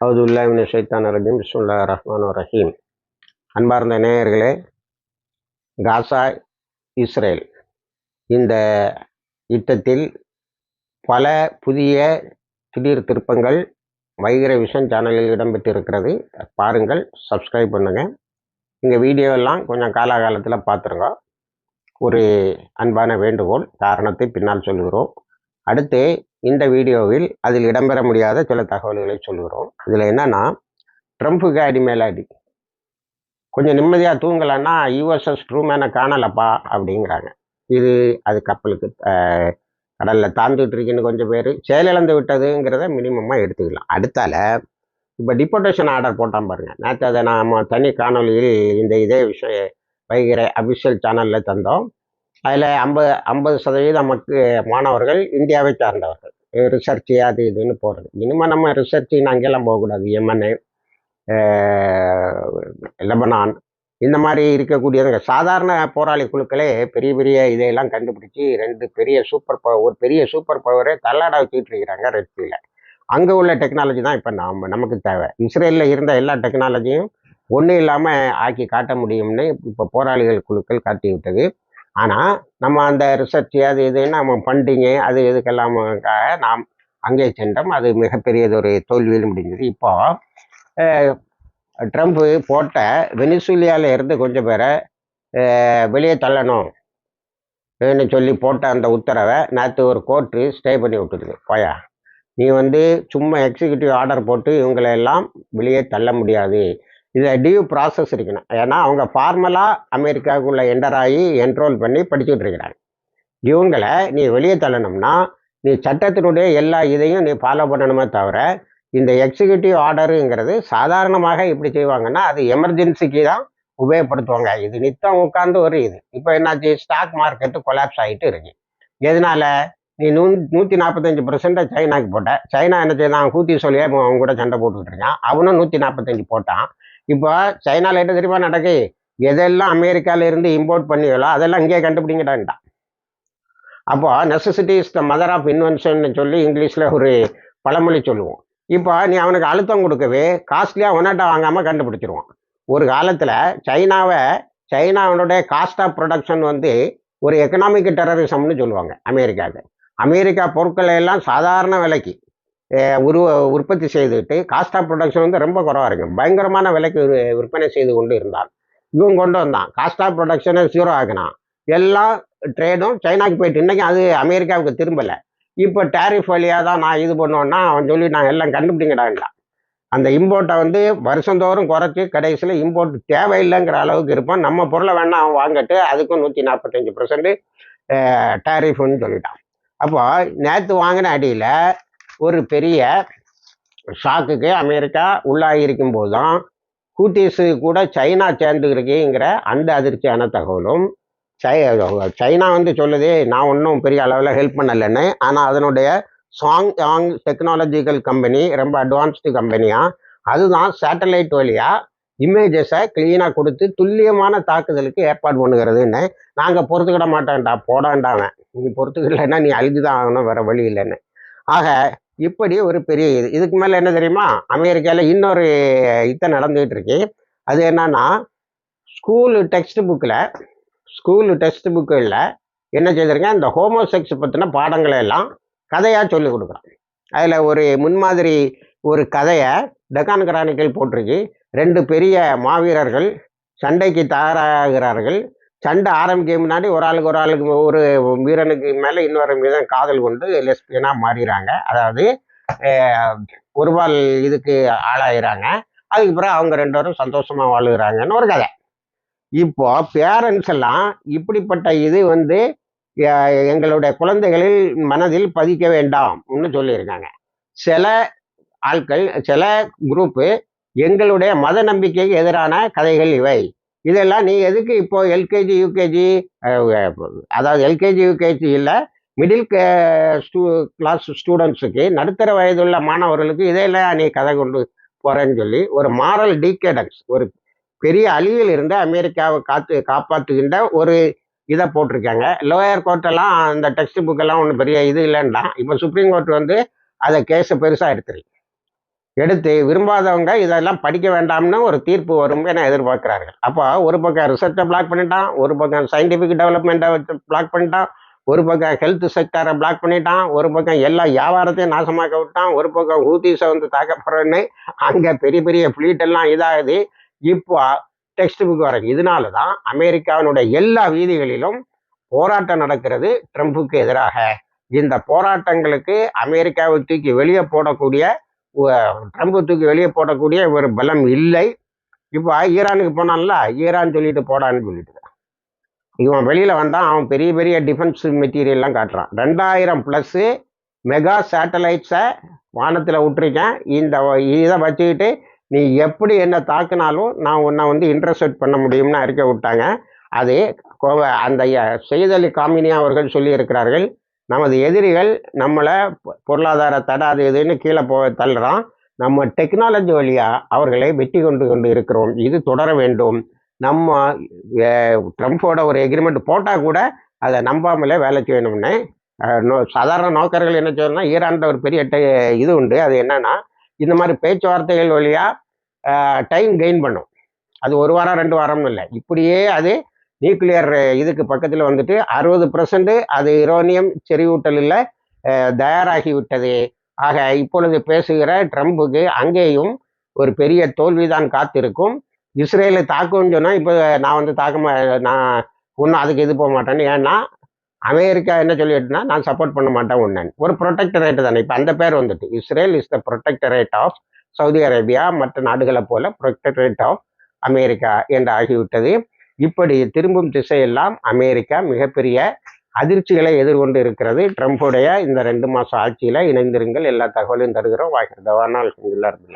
அவுதுல்லாமின் ஷைத்தான் ரஜீம். பிஸ்முல்லா ரஹ்மான் ரஹீம். அன்பார்ந்த நேயர்களே காசா இஸ்ரேல் இந்த யுத்தத்தில் பல புதிய திடீர் திருப்பங்கள் வைகிர விஷன் சேனலில் இடம்பெற்றிருக்கிறது. பாருங்கள் சப்ஸ்கிரைப் பண்ணுங்கள் இந்த வீடியோ எல்லாம் கொஞ்சம் காலாகாலத்தில் பார்த்துருங்க ஒரு அன்பான வேண்டுகோள் காரணத்தை பின்னால் சொல்கிறோம் அடுத்து இந்த வீடியோவில் அதில் இடம்பெற முடியாத சில தகவல்களை சொல்கிறோம் இதில் என்னன்னா ட்ரம்ப்புக்கு அடி மேலே அடி. கொஞ்சம் நிம்மதியாக தூங்கலைன்னா யூஎஸ்எஸ் ட்ரூமேனை காணலப்பா அப்படிங்கிறாங்க. இது அது கப்பலுக்கு கடலில் தாழ்ந்துட்டு இருக்குன்னு கொஞ்சம் பேர் செயலிழந்து விட்டதுங்கிறத மினிமமாக எடுத்துக்கலாம். அடுத்தால இப்போ டிபோர்டேஷன் ஆர்டர் போட்டான் பாருங்கள் நேற்று அதை நாம் தனி காணொலியில் இந்த இதே விஷயம் வைகிற அபிஷியல் சேனலில் தந்தோம். அதில் ஐம்பது ஐம்பது சதவீதம் மக்கு மாணவர்கள் இந்தியாவை சார்ந்தவர்கள். ரிசர்ச் அது இதுன்னு போகிறது இனிமேல் நம்ம ரிசர்ச்சின்னு அங்கெல்லாம் போகக்கூடாது எமனு லெபனான் இந்த மாதிரி இருக்கக்கூடியவங்க சாதாரண போராளி குழுக்களே பெரிய பெரிய இதையெல்லாம் கண்டுபிடிச்சி ரெண்டு பெரிய சூப்பர் பவர் ஒரு பெரிய சூப்பர் பவரே தள்ளாட வச்சுட்டு இருக்கிறாங்க ரெட்சியில் அங்கே உள்ள டெக்னாலஜி தான் இப்போ நாம் நமக்கு தேவை. இஸ்ரேலில் இருந்த எல்லா டெக்னாலஜியும் ஒன்றும் இல்லாமல் ஆக்கி காட்ட முடியும்னு இப்போ போராளிகள் குழுக்கள் காட்டி விட்டது ஆனால் நம்ம அந்த ரிசர்ச் அது இதுன்னு நம்ம ஃபண்டிங்கு அது இதுக்கெல்லாம் நாம் அங்கே சென்றோம். அது மிகப்பெரியது ஒரு தோல்வியில் முடிஞ்சது இப்போ ட்ரம்ப்பு போட்ட வெனிசூலியாவில் இருந்து கொஞ்சம் பேரை வெளியே தள்ளணும் சொல்லி போட்ட அந்த உத்தரவை நேற்று ஒரு கோர்ட்டு ஸ்டே பண்ணி விட்டுருக்கு போயா? நீ வந்து சும்மா எக்ஸிக்யூட்டிவ் ஆர்டர் போட்டு இவங்களை எல்லாம் வெளியே தள்ள முடியாது. இதில் டியூ ப்ராசஸ் இருக்கணும். ஏன்னா அவங்க ஃபார்மலாக அமெரிக்காவுக்குள்ளே என்டர் ஆகி என்ரோல் பண்ணி படிச்சுட்டு இருக்கிறாங்க. இவங்களை நீ வெளியே தள்ளணும்னா நீ சட்டத்தினுடைய எல்லா இதையும் நீ ஃபாலோ பண்ணணுமே தவிர இந்த எக்ஸிக்யூட்டிவ் ஆர்டருங்கிறது சாதாரணமாக இப்படி செய்வாங்கன்னா அது எமர்ஜென்சிக்கு தான் உபயோகப்படுத்துவாங்க. இது நித்தம் உட்காந்து ஒரு இது. இப்போ என்னாச்சு? ஸ்டாக் மார்க்கெட்டு கொலாப்ஸ் ஆகிட்டு இருக்கு. எதனால? நீ நூ நூற்றி நாற்பத்தஞ்சு பர்சன்ட் சைனாக்கு போட்ட. சைனா என்ன செய்தான்? கூத்தி சொல்லியே அவங்க கூட சண்டை போட்டுக்கிட்டு இருக்கான். அவனும் நூற்றி நாற்பத்தஞ்சு போட்டான். இப்போ சைனாவில் என்ன தெரியுமா நடக்கு? எதெல்லாம் அமெரிக்கால இருந்து இம்போர்ட் பண்ணியோ அதெல்லாம் இங்கே கண்டுபிடிங்கடான்ட்டான் அப்போ necessity is the mother of invention சொல்லி இங்கிலீஷில் ஒரு பழமொழி சொல்லுவோம். இப்போ நீ அவனுக்கு அழுத்தம் கொடுக்கவே காஸ்ட்லியாக ஒன்னாட்டா வாங்காமல் கண்டுபிடிச்சிருவான். ஒரு காலத்தில் சைனாவை சைனாவனுடைய காஸ்ட் ஆஃப் ப்ரொடக்ஷன் வந்து ஒரு எக்கனாமிக் டெரரிசம்னு சொல்லுவாங்க அமெரிக்காவுக்கு. அமெரிக்கா பொருட்களை எல்லாம் சாதாரண விலைக்கு உருவ உற்பத்தி செய்துவிட்டு காஸ்ட் ஆஃப் ப்ரொடக்ஷன் வந்து ரொம்ப குறவாக இருக்கும் பயங்கரமான விலைக்கு விற்பனை செய்து கொண்டு இருந்தான் இவன் கொண்டு வந்தான். காஸ்ட் ஆஃப் ப்ரொடக்ஷனை ஜீரோ ஆகினான் எல்லா ட்ரேடும் சைனாக்கு போயிட்டு இன்னைக்கு அது அமெரிக்காவுக்கு திரும்பலை. இப்போ டேரிஃப் வழியாக தான் நான் இது பண்ணுவேன்னா அவன் சொல்லி நான் எல்லாம் கண்டுபிடிங்கடான்டா அந்த இம்போர்ட்டை வந்து வருஷந்தோறும் குறைச்சி கடைசியில் இம்போர்ட் தேவையில்லைங்கிற அளவுக்கு இருப்பான். நம்ம பொருளை வேணா அவன் வாங்கிட்டு அதுக்கும் நூற்றி நாற்பத்தஞ்சு பர்சன்ட் டேரிஃப்னு சொல்லிட்டான். அப்போ நேற்று வாங்கின அடியில் ஒரு பெரிய ஷாக்குக்கு அமெரிக்கா உள்ளாகியிருக்கும் போது தான் ஹூட்டிஸு கூட சைனா சேர்ந்துருக்குங்கிற அந்த அதிர்ச்சியான தகவலும் சை சைனா வந்து சொல்லுது நான் ஒன்றும் பெரிய அளவில் ஹெல்ப் பண்ணலைன்னு. ஆனால் அதனுடைய சாங் யாங் டெக்னாலஜிக்கல் கம்பெனி ரொம்ப அட்வான்ஸ்டு கம்பெனியாக அதுதான் சேட்டலைட் வழியாக இமேஜஸை க்ளீனாக கொடுத்து துல்லியமான தாக்குதலுக்கு ஏற்பாடு பண்ணுகிறதுன்னு. நாங்கள் பொறுத்துக்கிட மாட்டேன்டா போடாண்டாவன் நீ பொறுத்துக்கலைன்னா நீ அழுதுதான் ஆகணும் வேறு வழி இல்லைன்னு. ஆக இப்படி ஒரு பெரிய இது. இதுக்கு மேலே என்ன தெரியுமா? அமெரிக்காவில் இன்னொரு இத்தை நடந்துகிட்டு இருக்கு அது என்னன்னா ஸ்கூலு டெக்ஸ்ட் புக்கில் ஸ்கூலு டெக்ஸ்ட் புக்கில் என்ன செய்திருக்கேன் இந்த ஹோமோசெக்ஸ் பற்றின பாடங்களை எல்லாம் கதையாக சொல்லி கொடுக்குறான் அதில் ஒரு முன்மாதிரி ஒரு கதையை டெக்கான் கிரானிக்கல் போட்டிருக்கு. ரெண்டு பெரிய மாவீரர்கள் சண்டைக்கு தயாராகிறார்கள். சண்டை ஆரம்பிக்க முன்னாடி ஒரு ஆளுக்கு ஒரு ஆளுக்கு ஒரு வீரனுக்கு மேலே இன்னொரு வீரன் காதல் கொண்டு லெஸ்பியனாக மாறிடுறாங்க. அதாவது ஒரு பால் இதுக்கு ஆளாயிறாங்க அதுக்கு பிறகு அவங்க ரெண்டு பேரும் சந்தோஷமாக வாழுகிறாங்கன்னு ஒரு கதை. இப்போ பேரண்ட்ஸ் எல்லாம் இப்படிப்பட்ட இது வந்து எங்களுடைய குழந்தைகளில் மனதில் பதிக்க வேண்டாம்னு சொல்லியிருக்காங்க. சில ஆட்கள் சில குரூப்பு எங்களுடைய மத நம்பிக்கைக்கு எதிரான கதைகள் இவை. இதெல்லாம் நீ எதுக்கு இப்போ எல்கேஜி யூகேஜி அதாவது எல்கேஜி யூகேஜி இல்லை மிடில் ஸ்டூ கிளாஸ் ஸ்டூடெண்ட்ஸுக்கு நடுத்தர வயதுள்ள மாணவர்களுக்கு இதையெல்லாம் நீ கதை கொண்டு போகிறேன்னு சொல்லி ஒரு மாரல் டீகேடன்ஸ் ஒரு பெரிய அழிவில் இருந்து அமெரிக்காவை காத்து காப்பாற்றுகின்ற ஒரு இதை போட்டிருக்காங்க. லோயர் கோர்ட்டெல்லாம் அந்த டெக்ஸ்ட் புக்கெல்லாம் ஒன்றும் பெரிய இது இல்லைன்னா இப்போ சுப்ரீம் கோர்ட் வந்து அதை கேஸை பெருசாக எடுத்துருக்கு எடுத்து விரும்பாதவங்க இதெல்லாம் படிக்க வேண்டாம்னு ஒரு தீர்ப்பு வரும் என எதிர்பார்க்கிறார்கள். அப்போ ஒரு பக்கம் ரிசர்ச்சை பிளாக் பண்ணிட்டான் ஒரு பக்கம் சயின்டிஃபிக் டெவலப்மெண்ட்டை வச்சு பிளாக் பண்ணிட்டான் ஒரு பக்கம் ஹெல்த் செக்டரை பிளாக் பண்ணிட்டான் ஒரு பக்கம் எல்லா வியாபாரத்தையும் நாசமாக்க விட்டான் ஒரு பக்கம் ஹூத்திஸை வந்து தாக்கப்படுறேன்னு அங்கே பெரிய பெரிய ஃப்ளீட் எல்லாம் இதாகுது. இப்போ டெக்ஸ்ட் புக் வர இதனால தான் அமெரிக்காவினுடைய எல்லா வீதிகளிலும் போராட்டம் நடக்கிறது ட்ரம்புக்கு எதிராக. இந்த போராட்டங்களுக்கு அமெரிக்காவை தூக்கி வெளியே போடக்கூடிய ட்ரம்ப் தூக்கி வெளியே போடக்கூடிய ஒரு பலம் இல்லை. இப்போ ஈரானுக்கு போனான்ல ஈரான் சொல்லிட்டு போடான்னு சொல்லிட்டு இவன் வெளியில் வந்தால் அவன் பெரிய பெரிய டிஃபென்ஸ் மெட்டீரியல்லாம் காட்டுறான். ரெண்டாயிரம் ப்ளஸ்ஸு மெகா சேட்டலைட்ஸை வானத்தில் விட்டுருக்கேன். இந்த இதை வச்சுக்கிட்டு நீ எப்படி என்ன தாக்குனாலும் நான் உன்னை வந்து இன்டர்செப்ட் பண்ண முடியும்னு அறிக்கை விட்டாங்க. அது அந்த செய்தலி காமினி அவர்கள் சொல்லியிருக்கிறார்கள். நமது எதிரிகள் நம்மளை பொருளாதார தடை அது இதுன்னு கீழே போ தள்ளுறான். நம்ம டெக்னாலஜி வழியாக அவர்களை வெற்றி கொண்டு கொண்டு இருக்கிறோம். இது தொடர வேண்டும். நம்ம ட்ரம்ப்போட ஒரு எக்ரிமெண்ட் போட்டால் கூட அதை நம்பாமலே வேலை செய்யணும்னு நோ- சாதாரண நோக்கர்கள் என்ன செய்யணும்னா ஈரான்ற ஒரு பெரிய டெ- இது உண்டு. அது என்னன்னா இந்த மாதிரி பேச்சுவார்த்தைகள் வழியாக டைம் கெயின் பண்ணும். அது ஒரு வாரம் ரெண்டு வாரம்னு இல்லை. இப்படியே அது நியூக்ளியர் இதுக்கு பக்கத்தில் வந்துட்டு அறுபது பர்சன்ட் அது யுரேனியம் செறிவூட்டலில் தயாராகிவிட்டது ஆக இப்பொழுது பேசுகிற ட்ரம்புக்கு அங்கேயும் ஒரு பெரிய தோல்விதான் காத்திருக்கும். இஸ்ரேலை தாக்கும்னு சொன்னால் இப்போ நான் வந்து தாக்க மா நான் ஒன்றும் அதுக்கு இது போக மாட்டேன்னு. ஏன்னா அமெரிக்கா என்ன சொல்லிட்டுனா நான் சப்போர்ட் பண்ண மாட்டேன் ஒன்று ஒரு ப்ரொடெக்டரேட் தானே. இப்போ அந்த பேர் வந்துட்டு. Israel is the protectorate of Saudi Arabia மற்ற நாடுகளை போல ப்ரொடெக்டரேட் ஆஃப் அமெரிக்கா என்று ஆகிவிட்டது. இப்படி திரும்பும் திசையெல்லாம் அமெரிக்கா மிகப்பெரிய அதிர்ச்சிகளை எதிர்கொண்டு இருக்கிறது. ட்ரம்ப்புடைய இந்த ரெண்டு மாதம் ஆட்சியில் இணைந்திருங்கள் எல்லா தகவலையும் தருகிறோம். வாய்க்கிறதவானால் எல்லாரும்